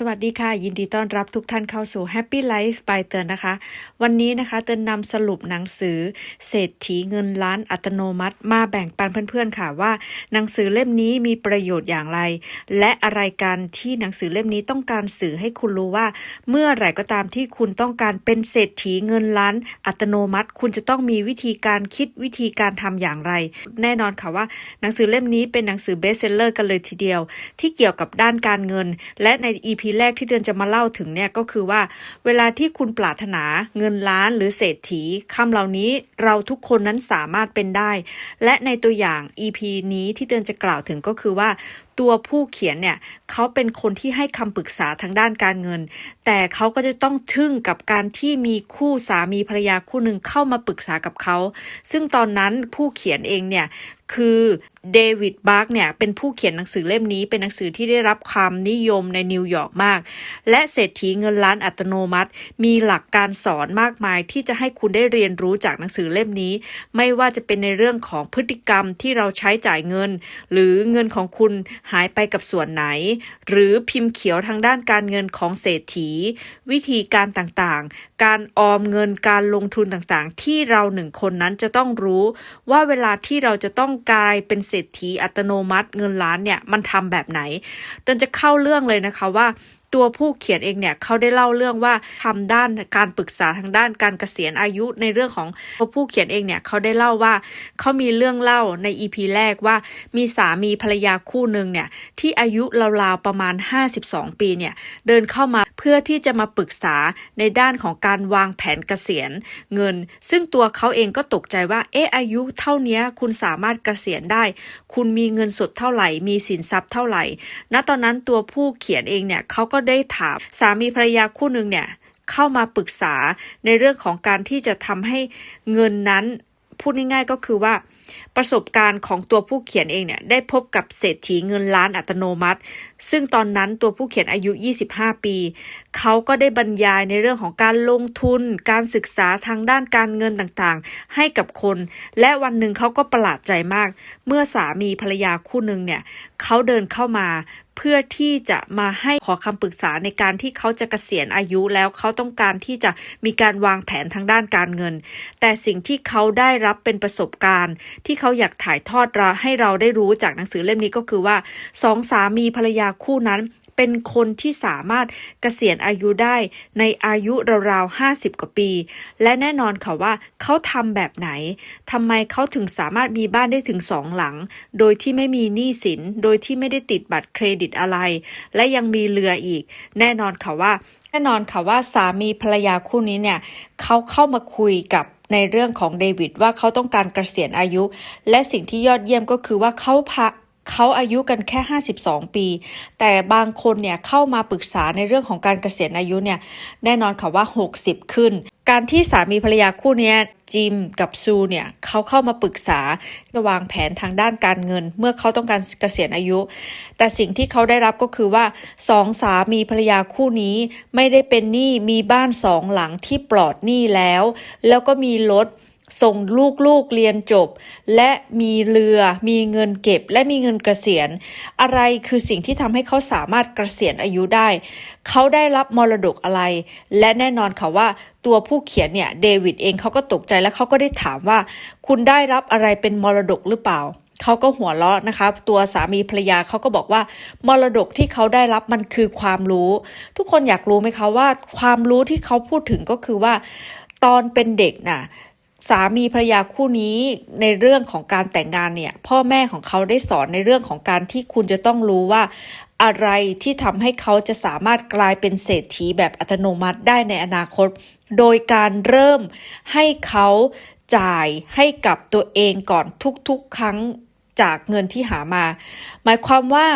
สวัสดีค่ะ ยินดีต้อนรับทุกท่านเข้าสู่ Happy Life by เตือนนะคะ วันนี้นะคะเตือนนำสรุปหนังสือ เศรษฐีเงินล้านอัตโนมัติ มาแบ่งปันเพื่อนๆค่ะว่า หนังสือเล่มนี้มีประโยชน์อย่างไร และอะไรกันที่หนังสือเล่มนี้ต้องการสื่อให้คุณรู้ว่า เมื่อไหร่ก็ตามที่คุณต้องการเป็นเศรษฐีเงินล้านอัตโนมัติ คุณจะต้องมีวิธีการคิดวิธีการทำอย่างไร แน่นอนค่ะว่า หนังสือเล่มนี้เป็นหนังสือเบสเซลเลอร์กันเลยทีเดียว ที่เกี่ยวกับด้านการเงิน และใน EP แรกที่เดือนจะมาเล่าถึงเนี่ยก็คือว่า เวลาที่คุณปรารถนาเงินล้านหรือเศรษฐีคำเหล่านี้เราทุกคนนั้นสามารถเป็นได้ และในตัวอย่าง EP นี้ที่เดือนจะกล่าวถึงก็คือว่า ตัวผู้เขียนเนี่ยเขาเป็นคนที่ให้คำปรึกษาทางด้านการเงิน แต่เขาก็จะต้องทึ่งกับการที่มีคู่สามีภรรยาคู่หนึ่งเข้ามาปรึกษากับเขา ซึ่งตอนนั้นผู้เขียนเองเนี่ยคือเดวิดบาร์กเนี่ยเป็นผู้เขียนหนังสือเล่มนี้เป็นหนังสือที่ได้รับความนิยมในนิวยอร์กมาก และเศรษฐีเงินล้านอัตโนมัติ มีหลักการสอนมากมายที่จะให้คุณได้เรียนรู้จากหนังสือเล่มนี้ ไม่ว่าจะเป็นในเรื่องของพฤติกรรมที่เราใช้จ่ายเงิน หรือเงินของคุณหายไปกับส่วนไหน หรือพิมพ์เขียวทางด้านการเงินของเศรษฐี วิธีการต่างๆ การออมเงินการลงทุนต่างๆ ที่เราหนึ่งคนนั้นจะต้องรู้ ว่าเวลาที่เราจะต้องกลายเป็นเศรษฐีอัตโนมัติเงินล้านเนี่ยมันทำแบบไหนเตินจะเข้าเรื่องเลยนะคะว่า ตัวผู้เขียนเองเนี่ยเขาได้เล่าเรื่องว่าทำด้านการปรึกษาทางด้านการเกษียณอายุในเรื่องของตัวผู้เขียนเองเนี่ยเขาได้เล่าว่าเขามีเรื่องเล่าในอีพีแรกว่ามีสามีภรรยาคู่หนึ่งเนี่ยที่อายุราวๆประมาณ 52 ปีเนี่ยเดินเข้ามา เพื่อที่จะมาปรึกษาในด้านของการวางแผนเกษียณเงิน ซึ่งตัวเขาเองก็ตกใจว่า เอออายุเท่านี้คุณสามารถเกษียณได้ คุณมีเงินสดเท่าไหร่ มีสินทรัพย์เท่าไหร่ ณตอนนั้นตัวผู้เขียนเองเนี่ยเขาก็ได้ถามสามีภรรยาคู่หนึ่งเนี่ยเข้ามาปรึกษาในเรื่องของการที่จะทำให้เงินนั้นพูดง่ายๆก็คือว่า ประสบการณ์ของตัวผู้เขียนเองเนี่ยได้พบกับเศรษฐีเงินล้านอัตโนมัติ ซึ่งตอนนั้นตัวผู้เขียนอายุ 25 ปี เขาก็ได้บรรยายในเรื่องของการลงทุน การศึกษาทางด้านการเงินต่างๆ ให้กับคน และวันหนึ่งเขาก็ประหลาดใจมาก เมื่อสามีภรรยาคู่หนึ่งเนี่ยเขาเดินเข้ามา เพื่อที่จะมาให้ขอคำปรึกษาในการที่เขาจะเกษียณอายุแล้วเขาต้องการที่จะมีการวางแผนทางด้านการเงิน แต่สิ่งที่เขาได้รับเป็นประสบการณ์ ที่เขาอยากถ่ายทอดเราให้เราได้รู้จากหนังสือเล่มนี้ก็คือว่าสองสามีภรรยาคู่นั้น เป็นคนที่สามารถเกษียณอายุได้ในอายุราวๆ 50 กว่าปี และแน่นอนค่ะว่าเขาทำแบบไหนทำไมเขาถึงสามารถมีบ้านได้ถึงสองหลัง โดยที่ไม่มีหนี้สิน โดยที่ไม่ได้ติดบัตรเครดิตอะไร และยังมีเรืออีก แน่นอนค่ะว่า แน่นอนค่ะว่าสามีภรรยาคู่นี้เนี่ยเขาเข้ามาคุยกับในเรื่องของเดวิดว่าเขาต้องการเกษียณอายุ และสิ่งที่ยอดเยี่ยมก็คือว่าเขาพะ เขาอายุกันแค่ 52 ปี แต่บางคนเนี่ยเข้ามาปรึกษาในเรื่องของการเกษียณอายุเนี่ยแน่นอนค่ะว่า 60 ขึ้น การที่สามีภรรยาคู่นี้จิมกับซูเนี่ยเขาเข้ามาปรึกษาจะวางแผนทางด้านการเงิน เมื่อเขาต้องการเกษียณอายุ แต่สิ่งที่เขาได้รับก็คือว่าสองสามีภรรยาคู่นี้ไม่ได้เป็นหนี้มีบ้านสองหลังที่ปลอดหนี้แล้ว แล้วก็มีรถ ส่งลูกๆเรียนจบ และมีเรือมีเงินเก็บ และมีเงินเกษียณ อะไรคือสิ่งที่ทำให้เขาสามารถเกษียณอายุได้ เขาได้รับมรดกอะไร และแน่นอนค่ะว่าตัวผู้เขียนเนี่ยเดวิดเองเขาก็ตกใจและเขาก็ได้ถามว่า คุณได้รับอะไรเป็นมรดกหรือเปล่าเขาก็หัวเราะนะคะ ตัวสามีภรรยาเขาก็บอกว่า มรดกที่เขาได้รับมันคือความรู้ ทุกคนอยากรู้ไหมคะว่า ความรู้ที่เขาพูดถึงก็คือว่า ตอนเป็นเด็กน่ะ สามีภรรยาคู่นี้ในเรื่องของการแต่งงานเนี่ย พ่อแม่ของเขาได้สอนในเรื่องของการที่คุณจะต้องรู้ว่า อะไรที่ทำให้เขาจะสามารถกลายเป็นเศรษฐีแบบอัตโนมัติได้ในอนาคต โดยการเริ่มให้เขาจ่ายให้กับตัวเองก่อนทุกๆ ครั้งจากเงินที่หามา หมายความว่า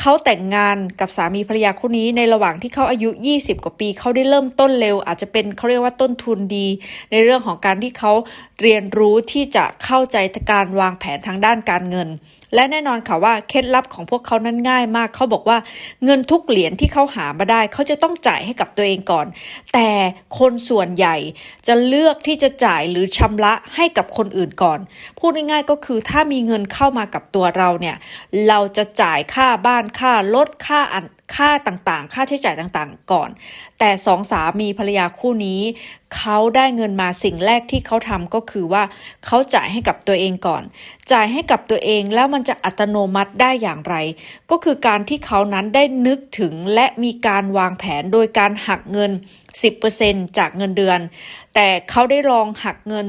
เขาแต่งงานกับสามีภรรยาคู่นี้ในระหว่างที่เขาอายุ 20 กว่าปีเขาได้เริ่มต้นเร็ว อาจจะเป็นเขาเรียกว่าต้นทุนดี ในเรื่องของการที่เขาเรียนรู้ที่จะเข้าใจการวางแผนทางด้านการเงิน และแน่นอนค่ะว่าเคล็ดลับของพวกเขานั้นง่ายมาก เขาบอกว่าเงินทุกเหรียญที่เขาหามาได้ เขาจะต้องจ่ายให้กับตัวเองก่อน แต่คนส่วนใหญ่จะเลือกที่จะจ่ายหรือชำระให้กับคนอื่นก่อน พูดง่ายๆก็คือถ้ามีเงินเข้ามากับตัวเราเนี่ย เราจะจ่ายค่าบ้านค่ารถค่าอันค่าต่างๆ ค่าใช้จ่ายต่างๆ ก่อนแต่สองสามีภรรยาคู่นี้ เขาได้เงินมาสิ่งแรกที่เขาทำก็คือว่า เขาจ่ายให้กับตัวเองก่อน จ่ายให้กับตัวเองแล้วมันจะอัตโนมัติได้อย่างไร ก็คือการที่เขานั้นได้นึกถึงและมีการวางแผนโดยการหักเงิน 10%จากเงินเดือน แต่เขาได้ลองหักเงิน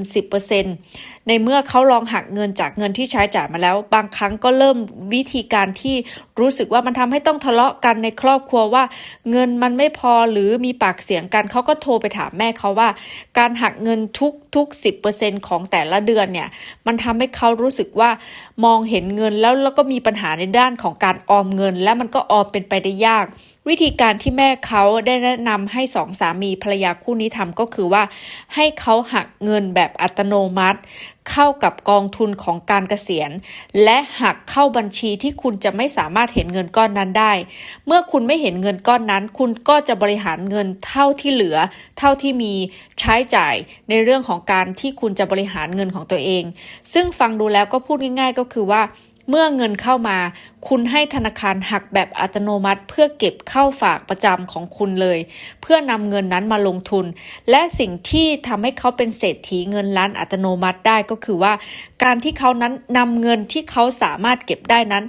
10%ในเมื่อเขาลองหักเงินจากเงินที่ใช้จ่ายมาแล้ว บางครั้งก็เริ่มวิธีการที่รู้สึกว่ามันทำให้ต้องทะเลาะกันในครอบครัวว่า เงินมันไม่พอหรือมีปากเสียงกันเขาก็โทรไปถามแม่เขาว่า การหักเงินทุกทุกสิเอร์เซ็นของแต่ละเดือนเนี่ย มันทำให้เขารู้สึกว่ามองเห็นเงินแล้วแล้วก็มีปัญหาในด้านของการออมเงิน และมันก็ออมเป็นไปได้ยาก วิธีการที่แม่เขาได้แนะนำให้สองสามีภรรยาคู่นี้ทำก็คือว่า ให้เขาหักเงินแบบอัตโนมัติ เข้ากับกองทุนของการเกษียณ และหักเข้าบัญชีที่คุณจะไม่สามารถเห็นเงินก้อนนั้นได้ เมื่อคุณไม่เห็นเงินก้อนนั้น คุณก็จะบริหารเงินเท่าที่เหลือ เท่าที่มีใช้จ่ายในเรื่องของการที่คุณจะบริหารเงินของตัวเอง ซึ่งฟังดูแล้วก็พูดง่าย ๆ ก็คือว่า เมื่อเงินเข้ามา คุณให้ธนาคารหักแบบอัตโนมัติ เพื่อเก็บเข้าฝากประจำของคุณเลย เพื่อนำเงินนั้นมาลงทุน และสิ่งที่ทำให้เขาเป็นเศรษฐีเงินล้านอัตโนมัติได้ก็คือว่า การที่เขานั้นนำเงินที่เขาสามารถเก็บได้นั้น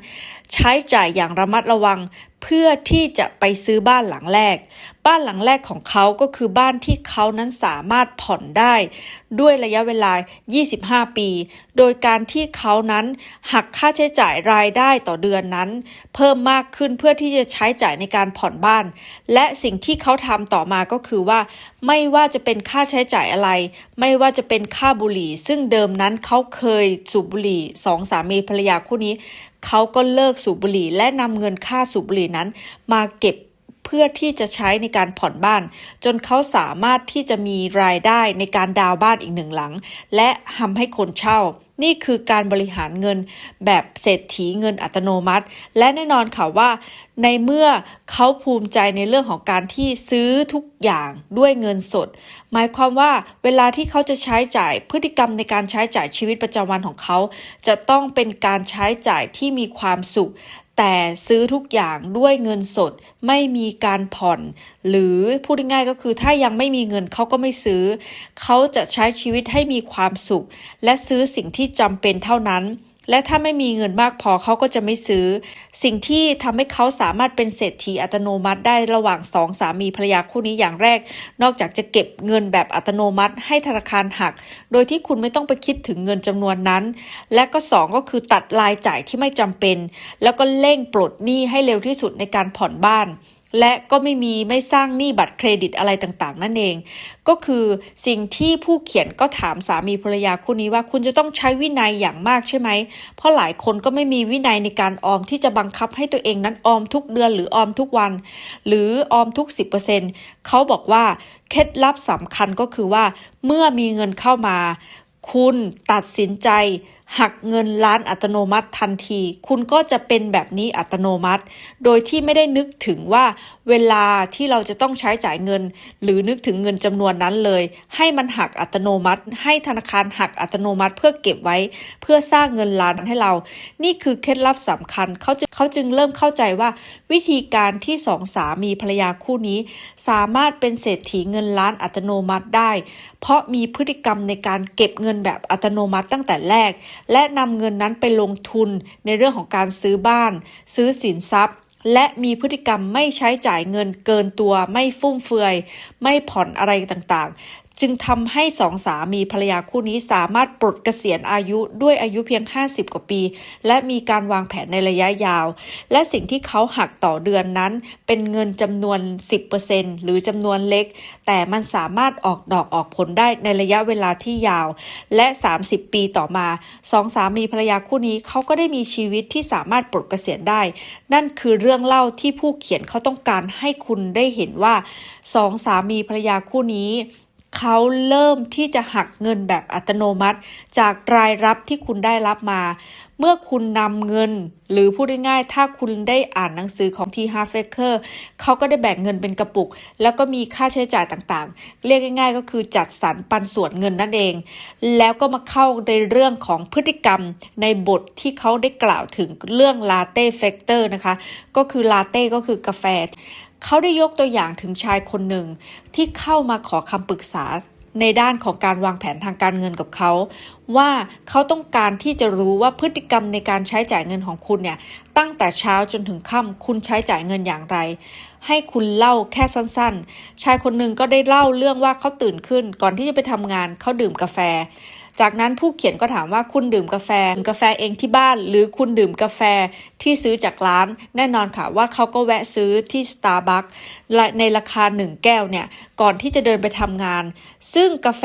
ใช้จ่ายอย่างระมัดระวัง เพื่อที่จะไปซื้อบ้านหลังแรก บ้านหลังแรกของเขาก็คือบ้านที่เขานั้นสามารถผ่อนได้ ด้วยระยะเวลา 25 ปี โดยการที่เขานั้นหักค่าใช้จ่ายรายได้ต่อเดือนนั้น เพิ่มมากขึ้นเพื่อที่จะใช้จ่ายในการผ่อนบ้าน และสิ่งที่เขาทำต่อมาก็คือว่าไม่ว่าจะเป็นค่าใช้จ่ายอะไร ไม่ว่าจะเป็นค่าบุหรี่ ซึ่งเดิมนั้นเขาเคยสูบบุหรี่สองสามีภรรยาคู่นี้ เขาก็เลิกสูบบุหรี่และนำเงินค่าสูบบุหรี่นั้น มาเก็บเพื่อที่จะใช้ในการผ่อนบ้าน จนเขาสามารถที่จะมีรายได้ในการดาวน์บ้านอีกหนึ่งหลัง และทำให้คนเช่า นี่คือการบริหารเงินแบบเศรษฐีเงินอัตโนมัติ และแน่นอนค่ะว่า ในเมื่อเขาภูมิใจในเรื่องของการที่ซื้อทุกอย่างด้วยเงินสด หมายความว่าเวลาที่เขาจะใช้จ่ายพฤติกรรมในการใช้จ่ายชีวิตประจำวันของเขา จะต้องเป็นการใช้จ่ายที่มีความสุข แต่ซื้อทุกอย่างด้วยเงินสดไม่มีการผ่อน หรือพูดง่ายๆก็คือถ้ายังไม่มีเงินเขาก็ไม่ซื้อ เขาจะใช้ชีวิตให้มีความสุข และซื้อสิ่งที่จำเป็นเท่านั้น และถ้าไม่มีเงินมากพอเขาก็จะไม่ซื้อ สิ่งที่ทำให้เขาสามารถเป็นเศรษฐีอัตโนมัติได้ระหว่างสองสามีภรรยาคู่นี้อย่างแรก นอกจากจะเก็บเงินแบบอัตโนมัติ ให้ธนาคารหัก โดยที่คุณไม่ต้องไปคิดถึงเงินจำนวนนั้น และก็สองก็คือตัดรายจ่ายที่ไม่จำเป็น แล้วก็เร่งปลดหนี้ให้เร็วที่สุดในการผ่อนบ้าน และก็ไม่มีไม่สร้างหนี้บัตรเครดิตอะไรต่างๆ นั่นเอง ก็คือสิ่งที่ผู้เขียนก็ถามสามีภรรยาคู่นี้ว่าคุณจะต้องใช้วินัยอย่างมากใช่ไหม เพราะหลายคนก็ไม่มีวินัยในการออมที่จะบังคับให้ตัวเองนั้นออมทุกเดือนหรือออมทุกวัน หรือออมทุก 10%เขาบอกว่าเคล็ดลับสำคัญก็คือว่า เมื่อมีเงินเข้ามา คุณตัดสินใจ หักเงินล้านอัตโนมัติทันที คุณก็จะเป็นแบบนี้อัตโนมัติ โดยที่ไม่ได้นึกถึงว่าเวลาที่เราจะต้องใช้จ่ายเงิน หรือนึกถึงเงินจำนวนนั้นเลย ให้มันหักอัตโนมัติ ให้ธนาคารหักอัตโนมัติเพื่อเก็บไว้ เพื่อสร้างเงินล้านให้เรา นี่คือเคล็ดลับสำคัญเขาจึงเขาจึงเริ่มเข้าใจว่า วิธีการที่สองสามีภรรยาคู่นี้ สามารถเป็นเศรษฐีเงินล้านอัตโนมัติได้ เพราะมีพฤติกรรมในการเก็บเงินแบบอัตโนมัติตั้งแต่แรกและนำเงินนั้นไปลงทุนในเรื่องของการซื้อบ้าน ซื้อสินทรัพย์ และมีพฤติกรรมไม่ใช้จ่ายเงินเกินตัวไม่ฟุ่มเฟือย ไม่ผ่อนอะไรต่างๆ จึงทำให้สองสามีภรรยาคู่นี้สามารถปลดเกษียณอายุด้วยอายุเพียง 50 กว่าปี และมีการวางแผนในระยะยาว และสิ่งที่เขาหักต่อเดือนนั้น เป็นเงินจำนวน 10%หรือจำนวนเล็ก แต่มันสามารถออกดอกออกผลได้ในระยะเวลาที่ยาว และ 30 ปีต่อมาสองสามีภรรยาคู่นี้เขาก็ได้มีชีวิตที่สามารถปลดเกษียณได้ นั่นคือเรื่องเล่าที่ผู้เขียนเขาต้องการให้คุณได้เห็นว่าสองสามีภรรยาคู่นี้ เขาเริ่มที่จะหักเงินแบบอัตโนมัติ จากรายรับที่คุณได้รับมา เมื่อคุณนำเงิน หรือพูดง่ายๆถ้าคุณได้อ่านหนังสือของ T. h a r f a k e r เขาก็ได้แบ่งเงินเป็นกระปุก แล้วก็มีค่าใช้จ่ายต่างๆ เรียกง่าย ๆ ก็คือจัดสรรปันส่วนเงินนั่นเอง แล้วก็มาเข้าในเรื่องของพฤติกรรมในบทที่เขาได้กล่าวถึงเรื่องลาเต้เฟกเตอร์นะคะ ก็คือลาเต้ก็คือกาแฟ เขาได้ยกตัวอย่างถึงชายคนหนึ่งที่เข้ามาขอคำปรึกษาในด้านของการวางแผนทางการเงินกับเขา ว่าเขาต้องการที่จะรู้ว่าพฤติกรรมในการใช้จ่ายเงินของคุณเนี่ยตั้งแต่เช้าจนถึงค่ำคุณใช้จ่ายเงินอย่างไร ให้คุณเล่าแค่สั้นๆ ชายคนหนึ่งก็ได้เล่าเรื่องว่าเขาตื่นขึ้น ก่อนที่จะไปทำงานเขาดื่มกาแฟ จากนั้นผู้เขียนก็ถามว่าคุณดื่มกาแฟดื่มกาแฟเองที่บ้าน หรือคุณดื่มกาแฟที่ซื้อจากร้าน แน่นอนค่ะว่าเขาก็แวะซื้อที่ Starbucks ในราคา 1 แก้วเนี่ยก่อนที่จะเดินไปทำงาน ซึ่งกาแฟ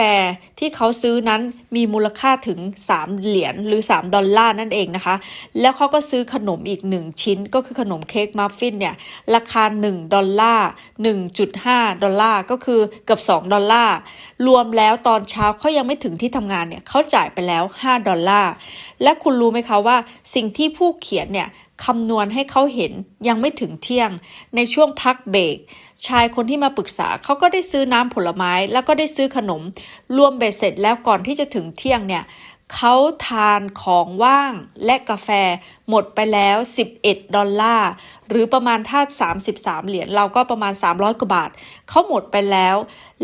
ที่เขาซื้อนั้นมีมูลค่าถึง 3 เหรียญหรือ 3 ดอลลาร์นั่นเองนะคะ แล้วเขาก็ซื้อขนมอีก 1 ชิ้น ก็คือขนมเค้กมัฟฟินเนี่ยราคา 1 ดอลลาร์1.5 ดอลลาร์ก็คือเกือบ 2 ดอลลาร์ รวมแล้วตอนเช้าเขายังไม่ถึงที่ทำงานเนี่ยเขาจ่ายไปแล้ว 5 ดอลลาร์และคุณรู้ไหมคะว่าสิ่งที่ผู้เขียนเนี่ย คำนวณให้เขาเห็นยังไม่ถึงเที่ยง ในช่วงพักเบรกชายคนที่มาปรึกษาเขาก็ได้ซื้อน้ำผลไม้แล้วก็ได้ซื้อขนม รวมเบ็ดเสร็จแล้วก่อนที่จะถึงเที่ยงเนี่ย เขาทานของว่างและกาแฟหมดไปแล้ว 11 ดอลลาร์ หรือประมาณถ้า 33 เหรียญเราก็ประมาณ 300 กว่าบาท เขาหมดไปแล้ว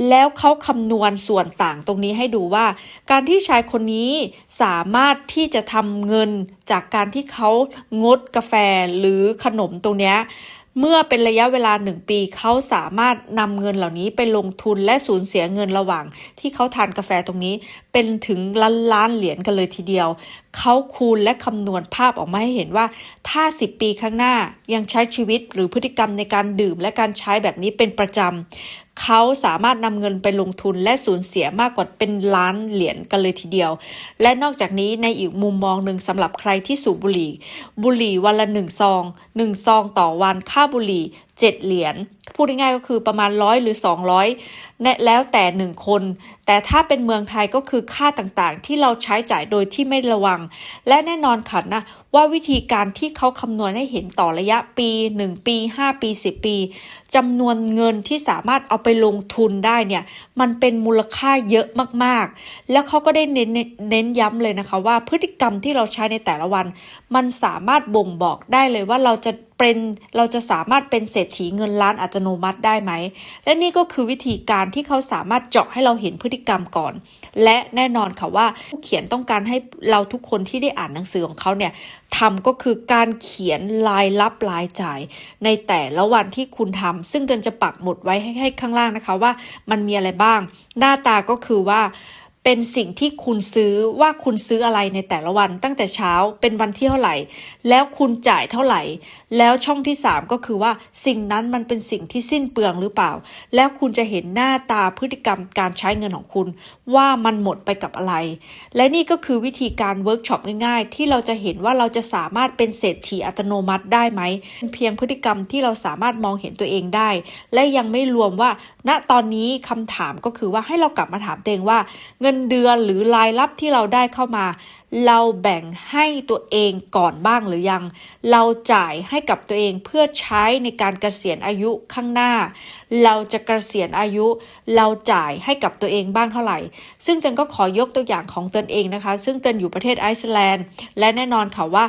แล้วเขาคำนวณส่วนต่างตรงนี้ให้ดูว่า การที่ชายคนนี้สามารถที่จะทำเงินจากการที่เขางดกาแฟหรือขนมตรงนี้เมื่อเป็นระยะเวลาหนึ่งปีเขาสามารถนำเงินเหล่านี้ไปลงทุนและสูญเสียเงินระหว่างที่เขาทานกาแฟตรงนี้เป็นถึงล้านล้านเหรียญกันเลยทีเดียว เขาคูณและคำนวณภาพออกมาให้เห็นว่า ถ้า 10 ปีข้างหน้ายังใช้ชีวิตหรือพฤติกรรมในการดื่มและการใช้แบบนี้เป็นประจำ เขาสามารถนำเงินไปลงทุนและสูญเสียมากกว่าเป็นล้านเหรียญกันเลยทีเดียว และนอกจากนี้ในอีกมุมมองหนึ่งสำหรับใครที่สูบบุหรี่ บุหรี่วันละหนึ่งซองหนึ่งซองต่อวันค่าบุหรี่ เจ็ดเหรียญพูดง่ายๆก็คือประมาณร้อยหรือ 200และแล้วแต่หนึ่งคน แต่ถ้าเป็นเมืองไทยก็คือค่าต่างๆ ที่เราใช้จ่ายโดยที่ไม่ระวัง และแน่นอนค่ะนะว่าวิธีการที่เขาคำนวณให้เห็นต่อระยะปี 1 ปี 5 ปี 10 ปีจำนวนเงินที่สามารถเอาไปลงทุนได้เนี่ยมันเป็นมูลค่าเยอะมากๆ แล้วเขาก็ได้เน้นเน้นย้ำเลยนะคะว่าพฤติกรรมที่เราใช้ในแต่ละวัน มันสามารถบ่งบอกได้เลยว่าเราจะเป็นเราจะสามารถเป็นเศรษฐีเงินล้านอัตโนมัติได้ไหม และนี่ก็คือวิธีการที่เขาสามารถเจาะให้เราเห็นพฤติกรรมก่อน และแน่นอนค่ะว่าผู้เขียนต้องการให้เราทุกคนที่ได้อ่านหนังสือของเขาเนี่ย ทำก็คือการเขียนรายรับรายจ่าย ในแต่ละวันที่คุณทำซึ่งเดินจะปักหมุดไว้ให้ให้ข้างล่างนะคะว่ามันมีอะไรบ้าง หน้าตาก็คือว่า เป็นสิ่งที่คุณซื้อว่าคุณซื้ออะไรในแต่ละวันตั้งแต่เช้าเป็นวันที่เท่าไหร่ แล้วคุณจ่ายเท่าไหร่ แล้วช่องที่ 3 ก็คือว่าสิ่งนั้นมันเป็นสิ่งที่สิ้นเปลืองหรือเปล่า แล้วคุณจะเห็นหน้าตาพฤติกรรมการใช้เงินของคุณ ว่ามันหมดไปกับอะไร และนี่ก็คือวิธีการเวิร์กช็อปง่ายๆ ที่เราจะเห็นว่าเราจะสามารถเป็นเศรษฐีอัตโนมัติได้ไหมเป็นเพียงพฤติกรรมที่เราสามารถมองเห็นตัวเองได้ และยังไม่รวมว่า ณตอนนี้คำถามก็คือว่าให้เรากลับมาถามตัวเองว่าเงินเดือนหรือรายรับที่เราได้เข้ามาเราแบ่งให้ตัวเองก่อนบ้างหรือยัง เราจ่ายให้กับตัวเองเพื่อใช้ในการเกษียณอายุข้างหน้า เราจะเกษียณอายุ เราจ่ายให้กับตัวเองบ้างเท่าไหร่ ซึ่งเตนก็ขอยกตัวอย่างของตนเองนะคะ ซึ่งเตนอยู่ประเทศไอซ์แลนด์ และแน่นอนค่ะว่า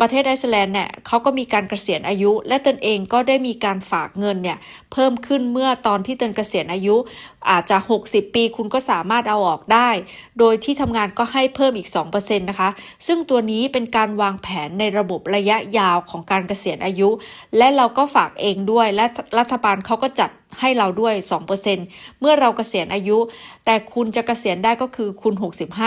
ประเทศไอซ์แลนด์เนี่ยเขาก็มีการเกษียณอายุ และตนเองก็ได้มีการฝากเงินเนี่ยเพิ่มขึ้นเมื่อตอนที่ตนเกษียณอายุ อาจจะ 60 ปีคุณก็สามารถเอาออกได้ โดยที่ทำงานก็ให้เพิ่มอีก 2%นะคะ ซึ่งตัวนี้เป็นการวางแผนในระบบระยะยาวของการเกษียณอายุ และเราก็ฝากเองด้วย และรัฐบาลเขาก็จัดให้เราด้วย 2%เมื่อเราเกษียณอายุ แต่คุณจะเกษียณได้ก็คือคุณ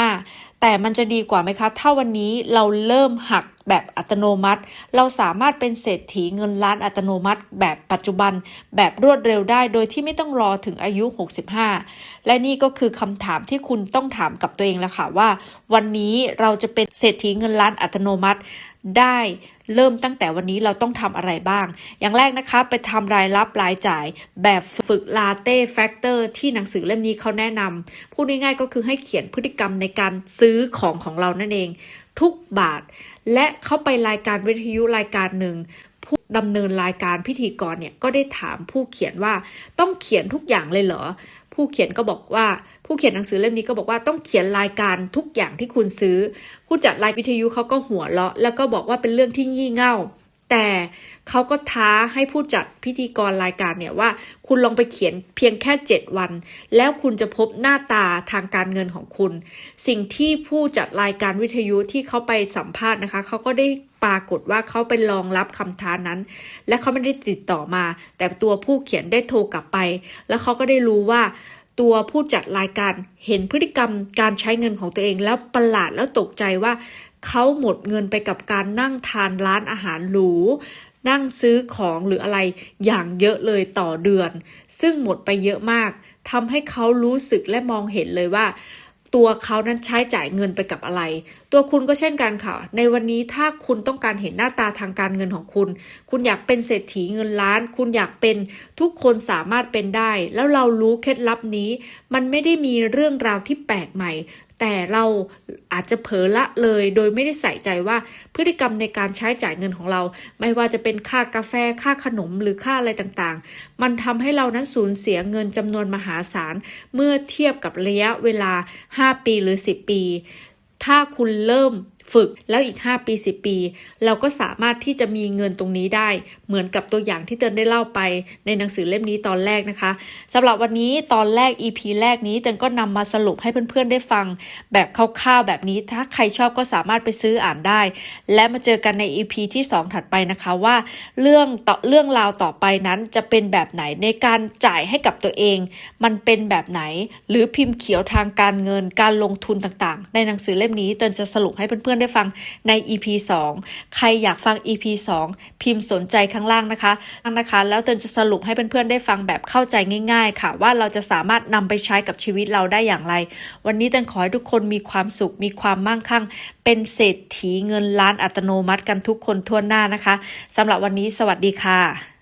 65แต่มันจะดีกว่าไหมคะ ถ้าวันนี้เราเริ่มหักแบบอัตโนมัติ เราสามารถเป็นเศรษฐีเงินล้านอัตโนมัติ แบบปัจจุบันแบบรวดเร็วได้ โดยที่ไม่ต้องรอถึงอายุ 65 และนี่ก็คือคำถามที่คุณต้องถามกับตัวเองแล้วค่ะว่า วันนี้เราจะเป็นเศรษฐีเงินล้านอัตโนมัติได้เริ่มตั้งแต่วันนี้เราต้องทำอะไรบ้าง อย่างแรกนะคะไปทำรายรับรายจ่ายแบบฝึกลาเต้แฟกเตอร์ที่หนังสือเล่มนี้เขาแนะนำพูดง่ายๆก็คือให้เขียนพฤติกรรมในการซื้อของของเรานั่นเอง ทุกบาท และเข้าไปรายการวิทยุรายการหนึ่งผู้ดำเนินรายการพิธีกรเนี่ยก็ได้ถามผู้เขียนว่าต้องเขียนทุกอย่างเลยเหรอ ผู้เขียนก็บอกว่าผู้เขียนหนังสือเล่มนี้ก็บอกว่าต้องเขียนรายการทุกอย่างที่คุณซื้อ ผู้จัดรายวิทยุเขาก็หัวเราะ แล้วก็บอกว่าเป็นเรื่องที่งี่เง่า แต่เขาก็ท้าให้ผู้จัดพิธีกรรายการเนี่ยว่า คุณลองไปเขียนเพียงแค่ 7 วัน แล้วคุณจะพบหน้าตาทางการเงินของคุณ สิ่งที่ผู้จัดรายการวิทยุที่เขาไปสัมภาษณ์นะคะเขาก็ได้ปรากฏว่าเขาไปรองรับคำท้านั้น และเขาไม่ได้ติดต่อมา แต่ตัวผู้เขียนได้โทรกลับไป แล้วเขาก็ได้รู้ว่าตัวผู้จัดรายการเห็นพฤติกรรมการใช้เงินของตัวเองแล้วประหลาดแล้วตกใจว่า เขาหมดเงินไปกับการนั่งทานร้านอาหารหรู นั่งซื้อของหรืออะไรอย่างเยอะเลยต่อเดือน ซึ่งหมดไปเยอะมากทำให้เขารู้สึกและมองเห็นเลยว่าตัวเขานั้นใช้จ่ายเงินไปกับอะไร ตัวคุณก็เช่นกันค่ะ ในวันนี้ถ้าคุณต้องการเห็นหน้าตาทางการเงินของคุณ คุณอยากเป็นเศรษฐีเงินล้าน คุณอยากเป็นทุกคนสามารถเป็นได้ แล้วเรารู้เคล็ดลับนี้ มันไม่ได้มีเรื่องราวที่แปลกใหม่ แต่เราอาจจะเผลอละเลยโดยไม่ได้ใส่ใจว่าพฤติกรรมในการใช้จ่ายเงินของเรา ไม่ว่าจะเป็นค่ากาแฟค่าขนมหรือค่าอะไรต่างๆ มันทำให้เรานั้นสูญเสียเงินจำนวนมหาศาล เมื่อเทียบกับระยะเวลา 5 ปีหรือ 10 ปี ถ้าคุณเริ่ม ฝึกแล้วอีก 5 ปี 10 ปี เราก็สามารถที่จะมีเงินตรงนี้ได้ เหมือนกับตัวอย่างที่เตือนได้เล่าไปในหนังสือเล่มนี้ตอนแรกนะคะสำหรับวันนี้ตอนแรก EP แรกนี้เตือนก็นำมาสรุปให้เพื่อนๆได้ฟัง แบบคร่าวๆแบบนี้ถ้าใครชอบก็สามารถไปซื้ออ่านได้ และมาเจอกันใน EP ที่ 2 ถัดไปนะคะว่า เรื่องต่อเรื่องราวต่อไปนั้นจะเป็นแบบไหนในการจ่ายให้กับตัวเอง มันเป็นแบบไหน หรือพิมพ์เขียวทางการเงินการลงทุนต่างๆ ในหนังสือเล่มนี้เตือนจะสรุปให้เพื่อนอนๆได้ฟังใน EP 2 ใครอยากฟัง EP 2 พิมพ์สนใจข้างล่างนะคะนะคะ แล้วเตือนจะสรุปให้เพื่อนๆได้ฟังแบบเข้าใจง่าย ๆ ค่ะ ว่าเราจะสามารถนำไปใช้กับชีวิตเราได้อย่างไร วันนี้เตือนขอให้ทุกคนมีความสุข มีความมั่งคั่ง เป็นเศรษฐีเงินล้านอัตโนมัติกันทุกคนทั่วหน้านะคะสำหรับวันนี้สวัสดีค่ะ